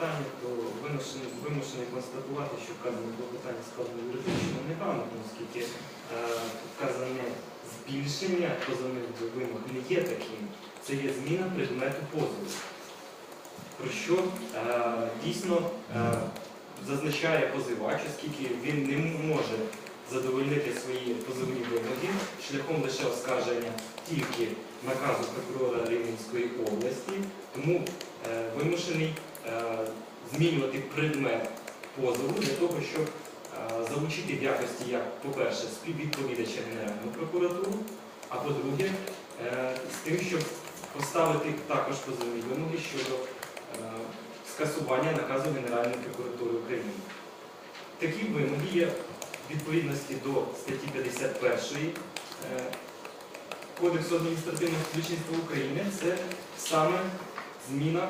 клопотання, то вимушений, констатувати, що вказане клопотання складено юридично неграмотно, оскільки е, вказане збільшення позовних вимог не є таким. Це є зміна предмету позову. Про що е, дійсно е, зазначає позивач, оскільки він не може задовольнити свої позовні вимоги шляхом лише оскарження тільки наказу прокурора Рівненської області, тому е, вимушений змінювати предмет позову для того, щоб е, залучити в якості, як, по-перше, співвідповідача Генеральну прокуратуру, а по-друге, е, з тим, щоб поставити також позовні вимоги щодо е, скасування наказу Генеральної прокуратури України. Такі вимоги є в відповідності до статті 51 е, Кодексу адміністративного судочинства України це саме зміна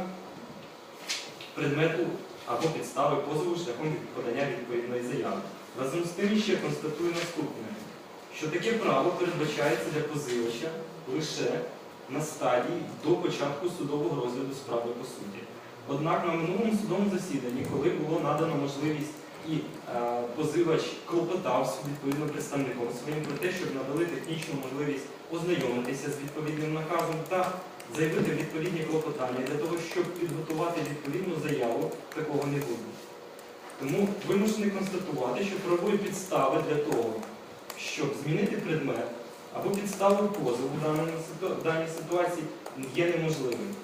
предмету або підстави позову шляхом подання відповідної заяви. Разом з тим ще констатую наступне, що таке право передбачається для позивача лише на стадії до початку судового розгляду справи по суті. Однак на минулому судовому засіданні, коли було надано можливість і е, позивач клопотав відповідно представником своїм про те, щоб надали технічну можливість ознайомитися з відповідним наказом та заявити відповідні клопотання для того, щоб підготувати відповідну заяву, такого не буде. Тому вимушений констатувати, що правової підстави для того, щоб змінити предмет або підставу позову в даній ситуації є неможливим.